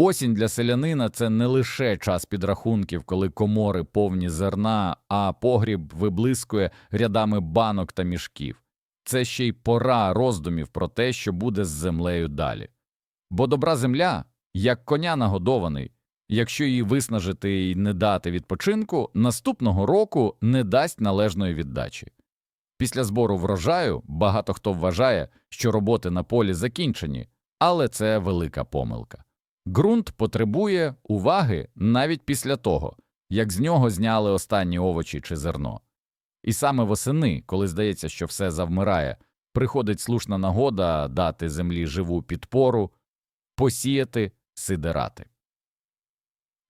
Осінь для селянина це не лише час підрахунків, коли комори повні зерна, а погріб виблискує рядами банок та мішків. Це ще й пора роздумів про те, що буде з землею далі. Бо добра земля, як коня нагодований, якщо її виснажити і не дати відпочинку, наступного року не дасть належної віддачі. Після збору врожаю багато хто вважає, що роботи на полі закінчені, але це велика помилка. Ґрунт потребує уваги навіть після того, як з нього зняли останні овочі чи зерно. І саме восени, коли здається, що все завмирає, приходить слушна нагода дати землі живу підпору, посіяти сидирати.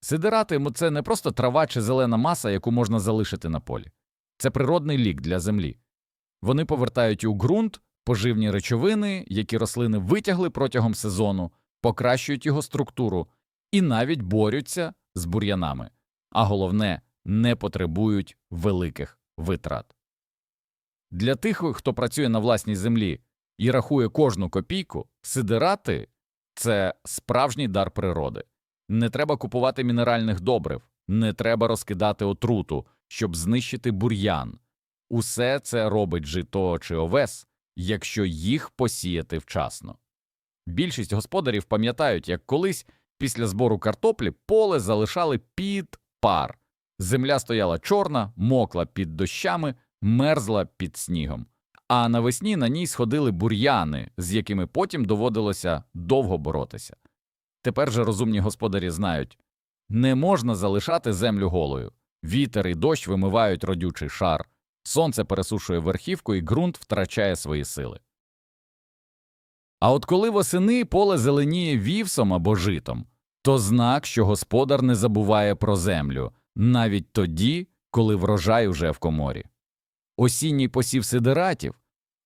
Сидирати це не просто трава чи зелена маса, яку можна залишити на полі. Це природний лік для землі. Вони повертають у ґрунт поживні речовини, які рослини витягли протягом сезону, покращують його структуру і навіть борються з бур'янами, а головне, не потребують великих витрат. Для тих, хто працює на власній землі і рахує кожну копійку, сидирати – це справжній дар природи. Не треба купувати мінеральних добрив, не треба розкидати отруту, щоб знищити бур'ян. Усе це робить жито чи овес, якщо їх посіяти вчасно. Більшість господарів пам'ятають, як колись після збору картоплі поле залишали під пар. Земля стояла чорна, мокла під дощами, мерзла під снігом. А навесні на ній сходили бур'яни, з якими потім доводилося довго боротися. Тепер же розумні господарі знають не можна залишати землю голою. Вітер і дощ вимивають родючий шар, сонце пересушує верхівку і ґрунт втрачає свої сили. А от коли восени поле зеленіє вівсом або житом, то знак, що господар не забуває про землю, навіть тоді, коли врожай уже в коморі. Осінній посів сидератів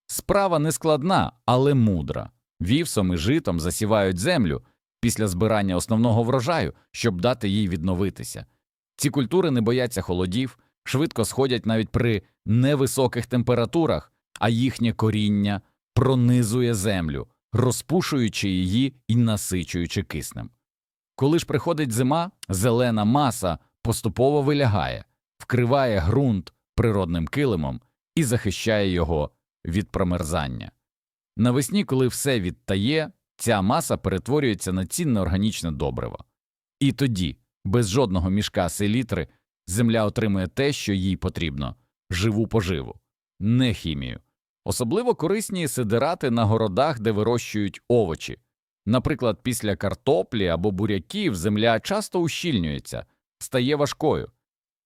справа не складна, але мудра. Вівсом і житом засівають землю після збирання основного врожаю, щоб дати їй відновитися. Ці культури не бояться холодів, швидко сходять навіть при невисоких температурах, а їхнє коріння пронизує землю, розпушуючи її і насичуючи киснем. Коли ж приходить зима, зелена маса поступово вилягає, вкриває ґрунт природним килимом і захищає його від промерзання. Навесні, коли все відтає, ця маса перетворюється на цінне органічне добриво. І тоді, без жодного мішка селітри, земля отримує те, що їй потрібно живу поживу, не хімію. Особливо корисні сидирати на городах, де вирощують овочі. Наприклад, після картоплі або буряків земля часто ущільнюється, стає важкою.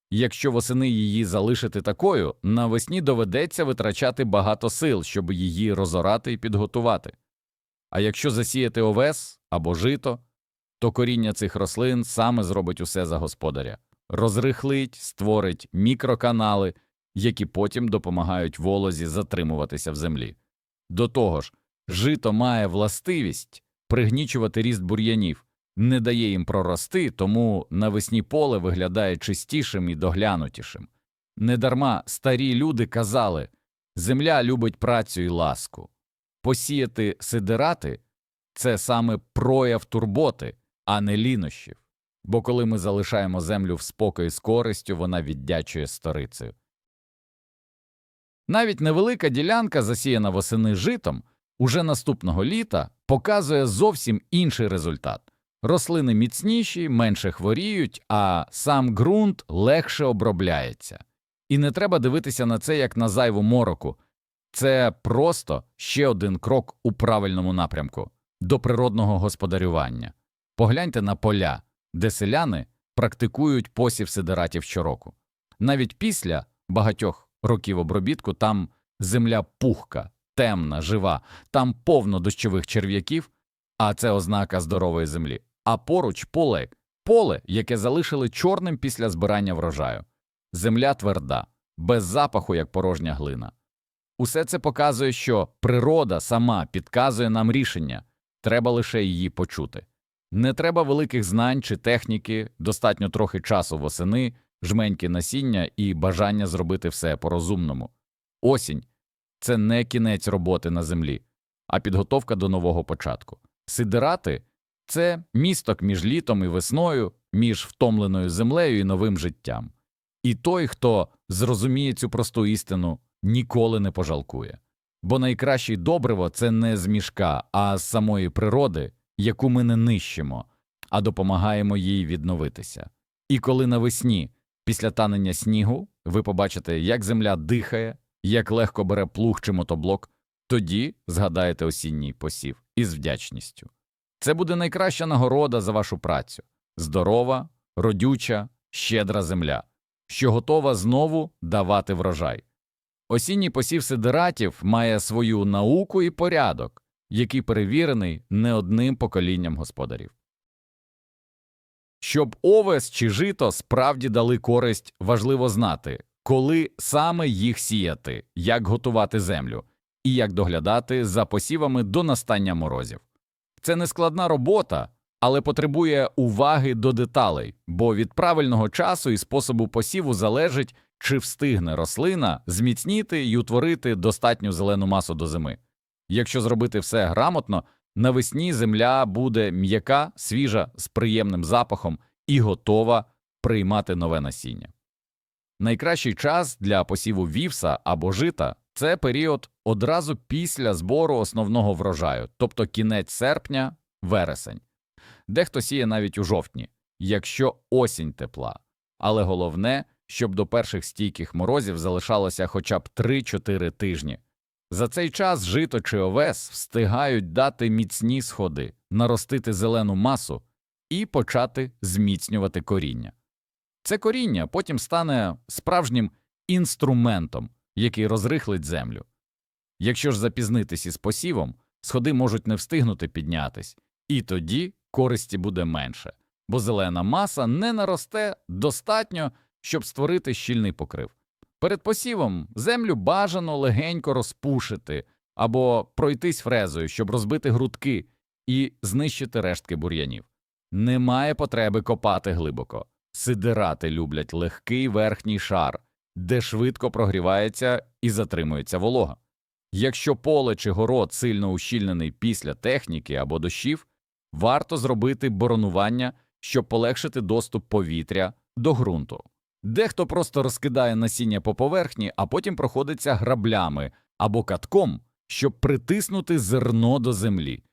Якщо восени її залишити такою, навесні доведеться витрачати багато сил, щоб її розорати і підготувати. А якщо засіяти овес або жито, то коріння цих рослин саме зробить усе за господаря, розрихлить, створить мікроканали, які потім допомагають волозі затримуватися в землі. До того ж, жито має властивість пригнічувати ріст бур'янів, не дає їм прорости, тому навесні поле виглядає чистішим і доглянутішим. Недарма старі люди казали земля любить працю і ласку. Посіяти сидирати це саме прояв турботи, а не лінощів. Бо коли ми залишаємо землю в спокої з користю, вона віддячує сторицею. Навіть невелика ділянка, засіяна восени житом, уже наступного літа показує зовсім інший результат. Рослини міцніші, менше хворіють, а сам ґрунт легше обробляється. І не треба дивитися на це як на зайву мороку. Це просто ще один крок у правильному напрямку до природного господарювання. Погляньте на поля, де селяни практикують посів сидератів щороку. Навіть після багатьох років обробітку там земля пухка, темна, жива, там повно дощових черв'яків, а це ознака здорової землі. А поруч поле, поле, яке залишили чорним після збирання врожаю. Земля тверда, без запаху, як порожня глина. Усе це показує, що природа сама підказує нам рішення, треба лише її почути. Не треба великих знань чи техніки, достатньо трохи часу восени, жменьки насіння і бажання зробити все по-розумному. Осінь це не кінець роботи на землі, а підготовка до нового початку. Сидирати Це місток між літом і весною, між втомленою землею і новим життям. І той, хто зрозуміє цю просту істину, ніколи не пожалкує. Бо найкраще добриво це не з мішка, а з самої природи, яку ми не нищимо, а допомагаємо їй відновитися. І коли навесні, після танення снігу, ви побачите, як земля дихає, як легко бере плуг чи мотоблок, тоді згадаєте осінній посів із вдячністю. Це буде найкраща нагорода за вашу працю здорова, родюча, щедра земля, що готова знову давати врожай. Осінній посів сидератів має свою науку і порядок, який перевірений не одним поколінням господарів. Щоб овес чи жито справді дали користь, важливо знати, коли саме їх сіяти, як готувати землю і як доглядати за посівами до настання морозів. Це не складна робота, але потребує уваги до деталей, бо від правильного часу і способу посіву залежить, чи встигне рослина зміцніти і утворити достатню зелену масу до зими. Якщо зробити все грамотно, навесні земля буде м'яка, свіжа, з приємним запахом і готова приймати нове насіння. Найкращий час для посіву вівса або жита це період одразу після збору основного врожаю, тобто кінець серпня, вересень. Дехто сіє навіть у жовтні, якщо осінь тепла. Але головне, щоб до перших стійких морозів залишалося хоча б 3-4 тижні. За цей час жито чи овес встигають дати міцні сходи, наростити зелену масу і почати зміцнювати коріння. Це коріння потім стане справжнім інструментом, який розрихлить землю. Якщо ж запізнитись із посівом, сходи можуть не встигнути піднятись, і тоді користі буде менше, бо зелена маса не наросте достатньо, щоб створити щільний покрив. Перед посівом землю бажано легенько розпушити або пройтись фрезою, щоб розбити грудки і знищити рештки бур'янів. Немає потреби копати глибоко. Сидирати люблять легкий верхній шар, де швидко прогрівається і затримується волога. Якщо поле чи город сильно ущільнений після техніки або дощів, варто зробити боронування, щоб полегшити доступ повітря до ґрунту. Дехто просто розкидає насіння по поверхні, а потім проходиться граблями або катком, щоб притиснути зерно до землі.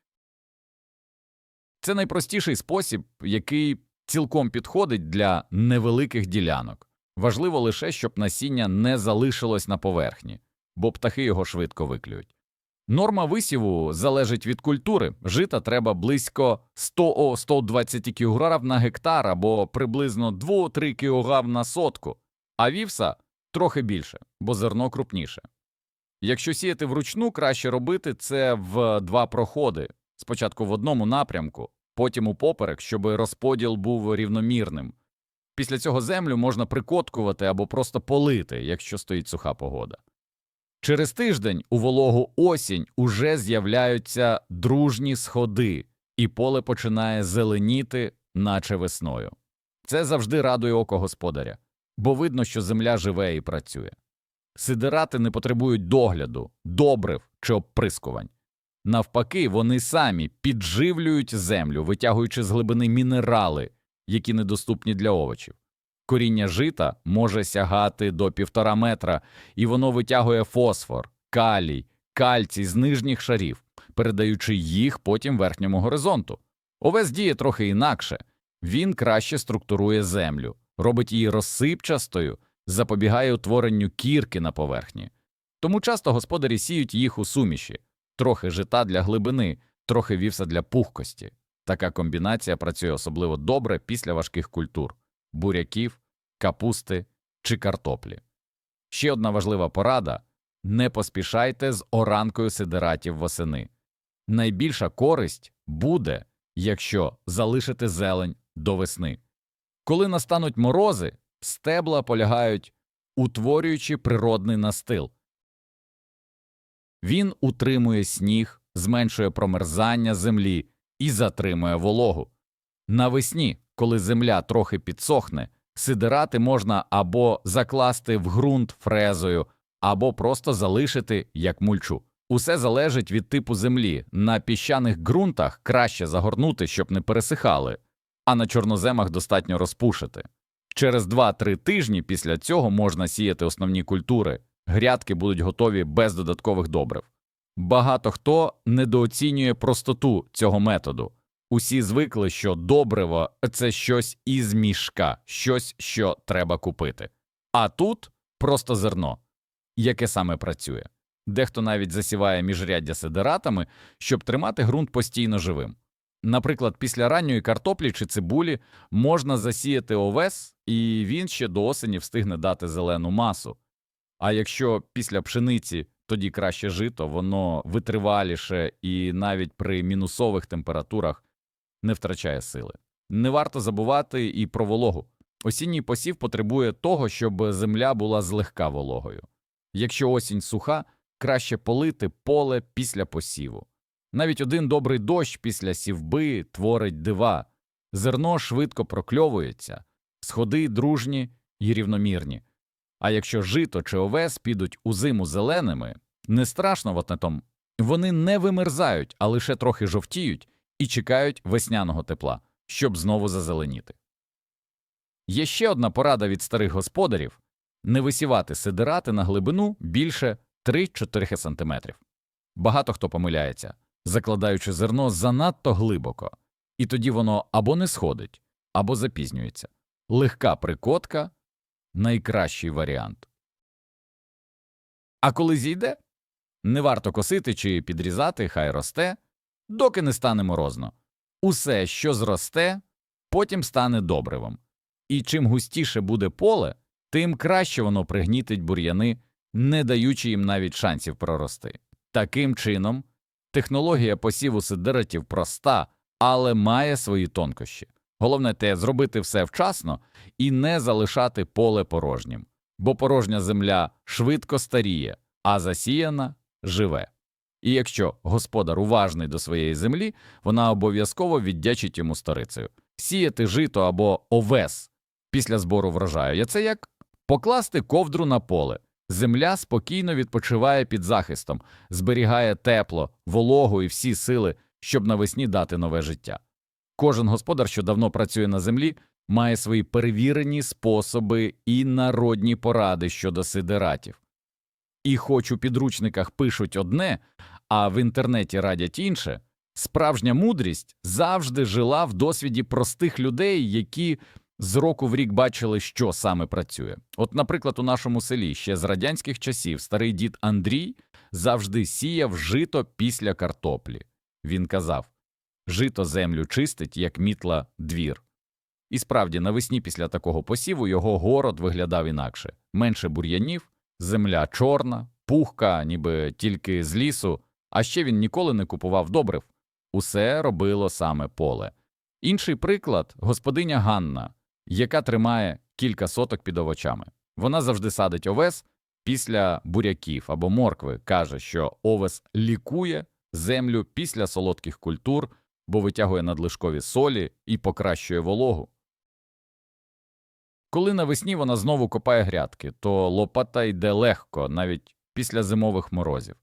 Це найпростіший спосіб, який цілком підходить для невеликих ділянок. Важливо лише, щоб насіння не залишилось на поверхні, бо птахи його швидко виклюють. Норма висіву залежить від культури. Жита треба близько 100-120 кг на гектар або приблизно 2-3 кг на сотку, а вівса трохи більше, бо зерно крупніше. Якщо сіяти вручну, краще робити це в два проходи спочатку в одному напрямку, потім у поперек, щоб розподіл був рівномірним. Після цього землю можна прикоткувати або просто полити, якщо стоїть суха погода. Через тиждень у вологу осінь уже з'являються дружні сходи, і поле починає зеленіти, наче весною. Це завжди радує око господаря, бо видно, що земля живе і працює. Сидирати не потребують догляду, добрив чи обприскувань. Навпаки, вони самі підживлюють землю, витягуючи з глибини мінерали, які недоступні для овочів. Коріння жита може сягати до півтора метра, і воно витягує фосфор, калій, кальцій з нижніх шарів, передаючи їх потім верхньому горизонту. Овес діє трохи інакше він краще структурує землю, робить її розсипчастою, запобігає утворенню кірки на поверхні. Тому часто господарі сіють їх у суміші трохи жита для глибини, трохи вівса для пухкості. Така комбінація працює особливо добре після важких культур буряків, капусти чи картоплі. Ще одна важлива порада не поспішайте з оранкою сидератів восени. Найбільша користь буде, якщо залишите зелень до весни. Коли настануть морози, стебла полягають, утворюючи природний настил. Він утримує сніг, зменшує промерзання землі і затримує вологу. Навесні, коли земля трохи підсохне, сидирати можна або закласти в ґрунт фрезою, або просто залишити як мульчу. Усе залежить від типу землі. На піщаних ґрунтах краще загорнути, щоб не пересихали, а на чорноземах достатньо розпушити. Через 2-3 тижні після цього можна сіяти основні культури, грядки будуть готові без додаткових добрив. Багато хто недооцінює простоту цього методу. Усі звикли, що добриво це щось із мішка, щось, що треба купити. А тут просто зерно, яке саме працює. Дехто навіть засіває міжряддя сидератами, щоб тримати ґрунт постійно живим. Наприклад, після ранньої картоплі чи цибулі можна засіяти овес, і він ще до осені встигне дати зелену масу. А якщо після пшениці, тоді краще жито, воно витриваліше і навіть при мінусових температурах не втрачає сили. Не варто забувати і про вологу. Осінній посів потребує того, щоб земля була злегка вологою. Якщо осінь суха, краще полити поле після посіву. Навіть один добрий дощ після сівби творить дива, зерно швидко прокльовується, сходи дружні і рівномірні. А якщо жито чи овес підуть у зиму зеленими, не страшно ватнетом, вони не вимерзають, а лише трохи жовтіють і чекають весняного тепла, щоб знову зазеленіти. Є ще одна порада від старих господарів не висівати сидирати на глибину більше 3-4 см. Багато хто помиляється, закладаючи зерно занадто глибоко, і тоді воно або не сходить, або запізнюється. Легка прикотка найкращий варіант. А коли зійде, не варто косити чи підрізати, хай росте, доки не стане морозно. Усе, що зросте, потім стане добривом. І чим густіше буде поле, тим краще воно пригнітить бур'яни, не даючи їм навіть шансів прорости. Таким чином, технологія посіву сидератів проста, але має свої тонкощі. Головне те зробити все вчасно і не залишати поле порожнім, бо порожня земля швидко старіє, а засіяна живе. І якщо господар уважний до своєї землі, вона обов'язково віддячить йому старицею. Сіяти жито або овес після збору врожаю. Це як покласти ковдру на поле. Земля спокійно відпочиває під захистом, зберігає тепло, вологу і всі сили, щоб навесні дати нове життя. Кожен господар, що давно працює на землі, має свої перевірені способи і народні поради щодо сидератів. І хоч у підручниках пишуть одне, а в інтернеті радять інше, справжня мудрість завжди жила в досвіді простих людей, які з року в рік бачили, що саме працює. От, наприклад, у нашому селі ще з радянських часів старий дід Андрій завжди сіяв жито після картоплі. Він казав жито землю чистить, як мітла двір. І справді, навесні після такого посіву його город виглядав інакше менше бур'янів, земля чорна, пухка, ніби тільки з лісу, а ще він ніколи не купував добрив. Усе робило саме поле. Інший приклад господиня Ганна, яка тримає кілька соток під овочами. Вона завжди садить овес після буряків або моркви, каже, що овес лікує землю після солодких культур, бо витягує надлишкові солі і покращує вологу. Коли навесні вона знову копає грядки, то лопата йде легко, навіть після зимових морозів.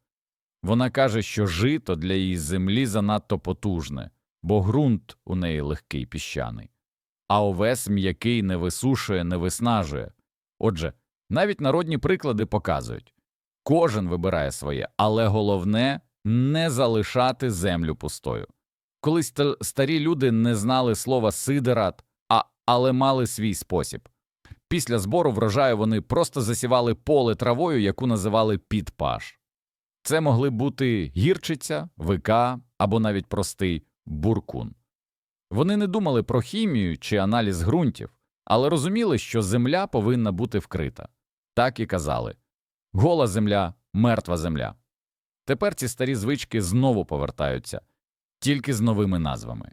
Вона каже, що жито для її землі занадто потужне, бо ґрунт у неї легкий піщаний, а овес м'який не висушує, не виснажує. Отже, навіть народні приклади показують кожен вибирає своє, але головне не залишати землю пустою. Колись старі люди не знали слова сидерат, а, але мали свій спосіб. Після збору врожаю вони просто засівали поле травою, яку називали підпаш. Це могли бути гірчиця, вика або навіть простий буркун. Вони не думали про хімію чи аналіз ґрунтів, але розуміли, що земля повинна бути вкрита. Так і казали гола земля, мертва земля. Тепер ці старі звички знову повертаються, тільки з новими назвами.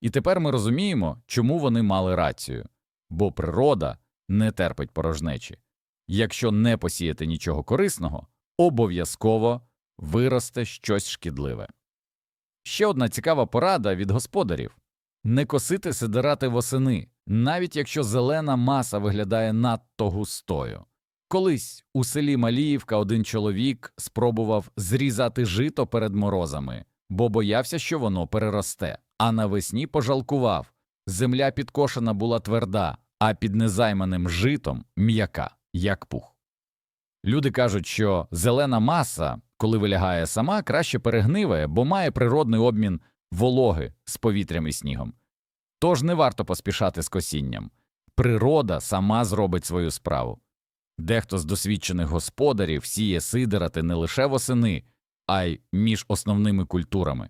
І тепер ми розуміємо, чому вони мали рацію, бо природа не терпить порожнечі. Якщо не посіяти нічого корисного, обов'язково виросте щось шкідливе. Ще одна цікава порада від господарів не косити сидирати восени, навіть якщо зелена маса виглядає надто густою. Колись у селі Маліївка один чоловік спробував зрізати жито перед морозами, бо боявся, що воно переросте, а навесні пожалкував. Земля підкошена була тверда, а під незайманим житом м'яка, як пух. Люди кажуть, що зелена маса, коли вилягає сама, краще перегниває, бо має природний обмін вологи з повітрям і снігом. Тож не варто поспішати з косінням. Природа сама зробить свою справу. Дехто з досвідчених господарів сіє сидирати не лише восени, а й між основними культурами.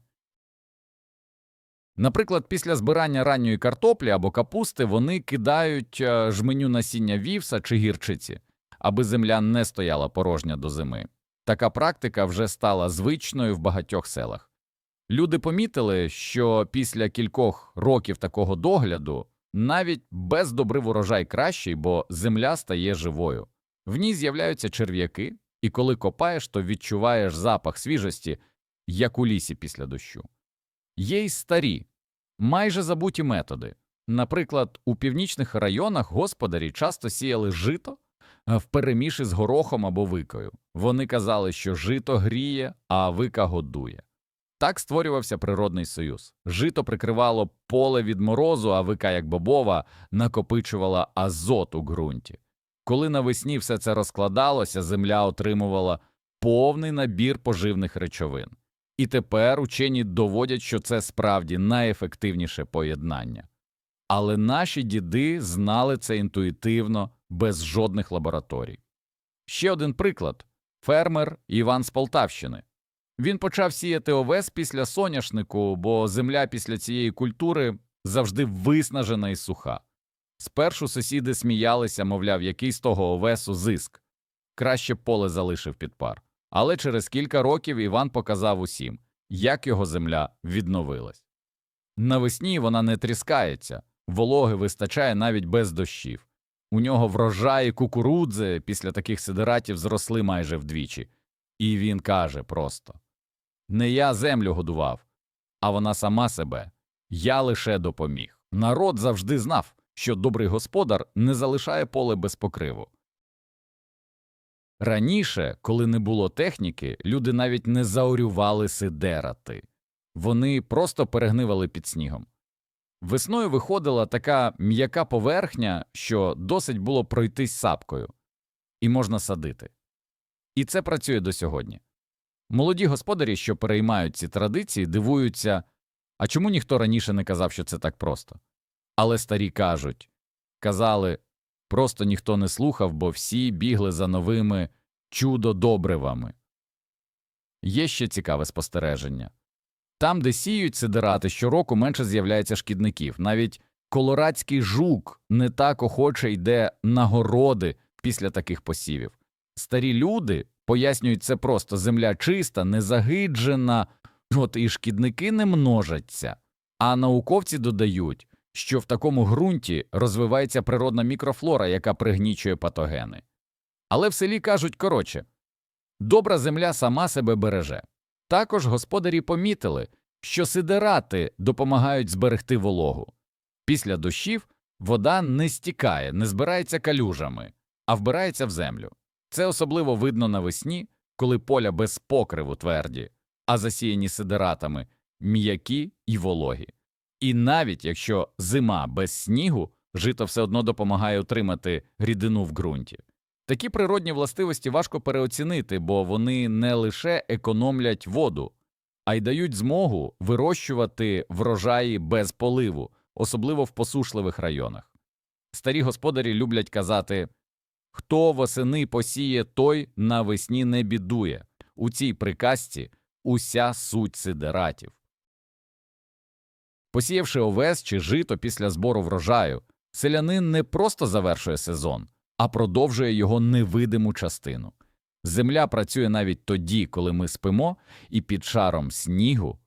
Наприклад, після збирання ранньої картоплі або капусти вони кидають е, жменю насіння вівса чи гірчиці, аби земля не стояла порожня до зими. Така практика вже стала звичною в багатьох селах. Люди помітили, що після кількох років такого догляду навіть без добрив урожай кращий, бо земля стає живою. В ній з'являються черв'яки, і коли копаєш, то відчуваєш запах свіжості, як у лісі після дощу. Є й старі, майже забуті методи. Наприклад, у північних районах господарі часто сіяли жито впереміші з горохом або викою. Вони казали, що жито гріє, а вика годує. Так створювався природний союз. Жито прикривало поле від морозу, а вика, як бобова, накопичувала азот у ґрунті. Коли навесні все це розкладалося, земля отримувала повний набір поживних речовин. І тепер учені доводять, що це справді найефективніше поєднання. Але наші діди знали це інтуїтивно, без жодних лабораторій. Ще один приклад фермер Іван з Полтавщини. Він почав сіяти овес після соняшнику, бо земля після цієї культури завжди виснажена і суха. Спершу сусіди сміялися, мовляв, який з того овесу зиск. Краще поле залишив під пар. Але через кілька років Іван показав усім, як його земля відновилась. Навесні вона не тріскається, вологи вистачає навіть без дощів. У нього врожаї кукурудзи після таких сидератів зросли майже вдвічі. І він каже просто Не я землю годував, а вона сама себе. Я лише допоміг. Народ завжди знав, що добрий господар не залишає поле без покриву. Раніше, коли не було техніки, люди навіть не заорювали сидерати. Вони просто перегнивали під снігом. Весною виходила така м'яка поверхня, що досить було пройтись сапкою, і можна садити. І це працює до сьогодні. Молоді господарі, що переймають ці традиції, дивуються, а чому ніхто раніше не казав, що це так просто? Але старі кажуть казали, просто ніхто не слухав, бо всі бігли за новими чудо-добривами. Є ще цікаве спостереження. Там, де сіють сидирати, щороку менше з'являється шкідників. Навіть колорадський жук не так охоче йде на городи після таких посівів. Старі люди пояснюють це просто земля чиста, незагиджена, от і шкідники не множаться. А науковці додають, що в такому ґрунті розвивається природна мікрофлора, яка пригнічує патогени. Але в селі кажуть коротше добра земля сама себе береже. Також господарі помітили, що сидерати допомагають зберегти вологу. Після дощів вода не стікає, не збирається калюжами, а вбирається в землю. Це особливо видно навесні, коли поля без покриву тверді, а засіяні сидератами м'які і вологі. І навіть якщо зима без снігу, жито все одно допомагає отримати рідину в ґрунті. Такі природні властивості важко переоцінити, бо вони не лише економлять воду, а й дають змогу вирощувати врожаї без поливу, особливо в посушливих районах. Старі господарі люблять казати хто восени посіє, той навесні не бідує. У цій приказці уся суть сидератів. Посіявши овес чи жито після збору врожаю, селянин не просто завершує сезон а продовжує його невидиму частину. Земля працює навіть тоді, коли ми спимо, і під шаром снігу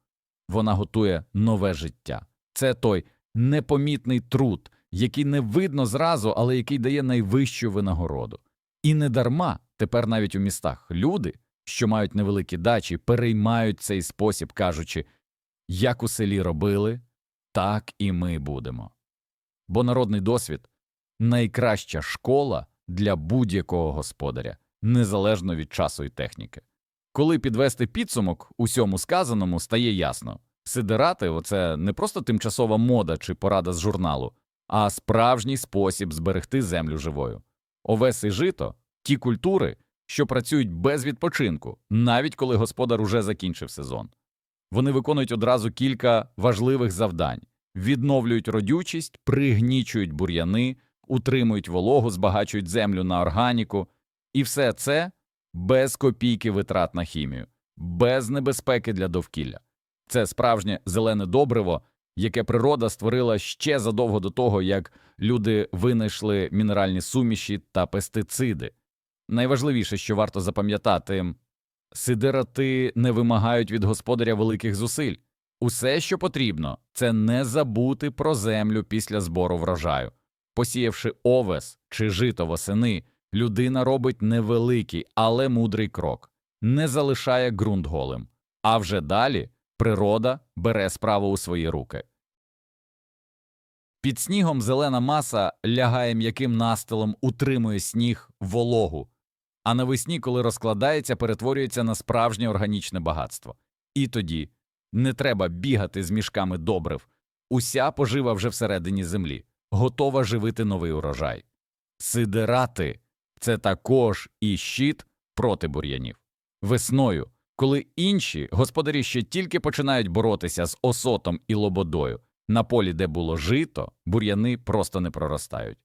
вона готує нове життя. Це той непомітний труд, який не видно зразу, але який дає найвищу винагороду. І не дарма тепер навіть у містах люди, що мають невеликі дачі, переймають цей спосіб, кажучи як у селі робили, так і ми будемо. Бо народний досвід найкраща школа для будь-якого господаря, незалежно від часу і техніки. Коли підвести підсумок усьому сказаному, стає ясно сидирати оце не просто тимчасова мода чи порада з журналу, а справжній спосіб зберегти землю живою. Овес і жито ті культури, що працюють без відпочинку, навіть коли господар уже закінчив сезон. Вони виконують одразу кілька важливих завдань відновлюють родючість, пригнічують бур'яни, утримують вологу, збагачують землю на органіку, і все це без копійки витрат на хімію, без небезпеки для довкілля. Це справжнє зелене добриво, яке природа створила ще задовго до того, як люди винайшли мінеральні суміші та пестициди. Найважливіше, що варто запам'ятати, сидирати не вимагають від господаря великих зусиль. Усе, що потрібно, це не забути про землю після збору врожаю. Посіявши овес чи жито восени, людина робить невеликий, але мудрий крок, не залишає ґрунт голим. А вже далі природа бере справу у свої руки. Під снігом зелена маса лягає м'яким настилом, утримує сніг вологу, а навесні, коли розкладається, перетворюється на справжнє органічне багатство. І тоді не треба бігати з мішками добрив. Уся пожива вже всередині землі, готова живити новий урожай. Сидирати це також і щит проти бур'янів. Весною, коли інші господарі ще тільки починають боротися з осотом і лободою, на полі, де було жито, бур'яни просто не проростають.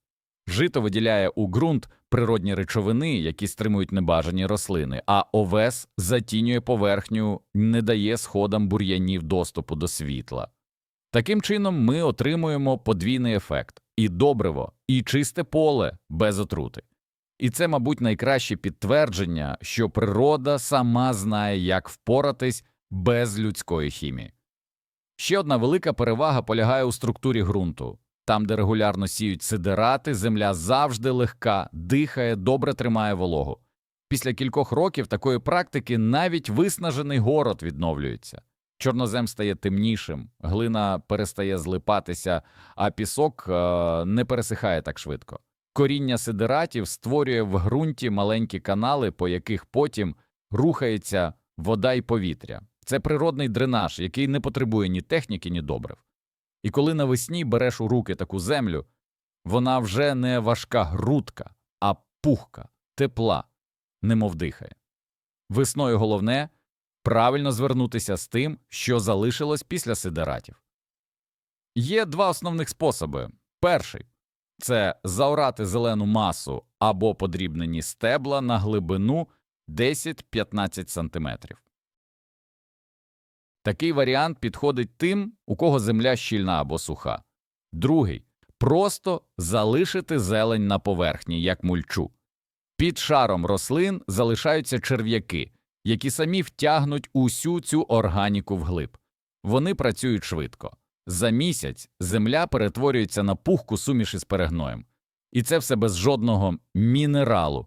Жито виділяє у ґрунт природні речовини, які стримують небажані рослини, а овес затінює поверхню, не дає сходам бур'янів доступу до світла. Таким чином, ми отримуємо подвійний ефект і добриво, і чисте поле без отрути. І це, мабуть, найкраще підтвердження, що природа сама знає, як впоратись без людської хімії. Ще одна велика перевага полягає у структурі ґрунту. Там, де регулярно сіють сидирати, земля завжди легка, дихає, добре тримає вологу. Після кількох років такої практики навіть виснажений город відновлюється. Чорнозем стає темнішим, глина перестає злипатися, а пісок е не пересихає так швидко. Коріння сидиратів створює в ґрунті маленькі канали, по яких потім рухається вода і повітря. Це природний дренаж, який не потребує ні техніки, ні добрив. І коли навесні береш у руки таку землю, вона вже не важка грудка, а пухка, тепла, немов дихає. Весною головне правильно звернутися з тим, що залишилось після сидератів. Є два основних способи. Перший це заорати зелену масу або подрібнені стебла на глибину 10-15 см. Такий варіант підходить тим, у кого земля щільна або суха. Другий просто залишити зелень на поверхні, як мульчу. Під шаром рослин залишаються черв'яки, які самі втягнуть усю цю органіку вглиб. Вони працюють швидко. За місяць земля перетворюється на пухку суміш із перегноєм. І це все без жодного мінералу,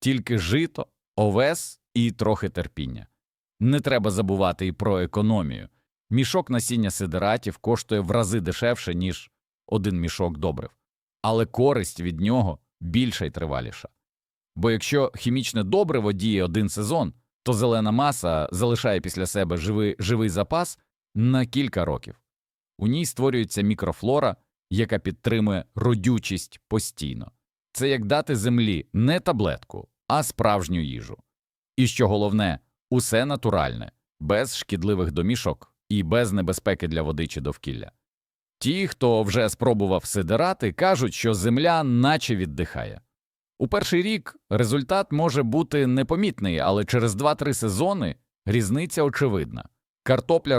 тільки жито, овес і трохи терпіння. Не треба забувати і про економію. Мішок насіння сидератів коштує в рази дешевше, ніж один мішок добрив, але користь від нього більша й триваліша. Бо якщо хімічне добриво діє один сезон, то зелена маса залишає після себе живий, живий запас на кілька років. У ній створюється мікрофлора, яка підтримує родючість постійно. Це як дати землі не таблетку, а справжню їжу. І що головне, усе натуральне, без шкідливих домішок і без небезпеки для води чи довкілля. Ті, хто вже спробував сидирати, кажуть, що земля наче віддихає. У перший рік результат може бути непомітний, але через 2-3 сезони різниця очевидна. Картопля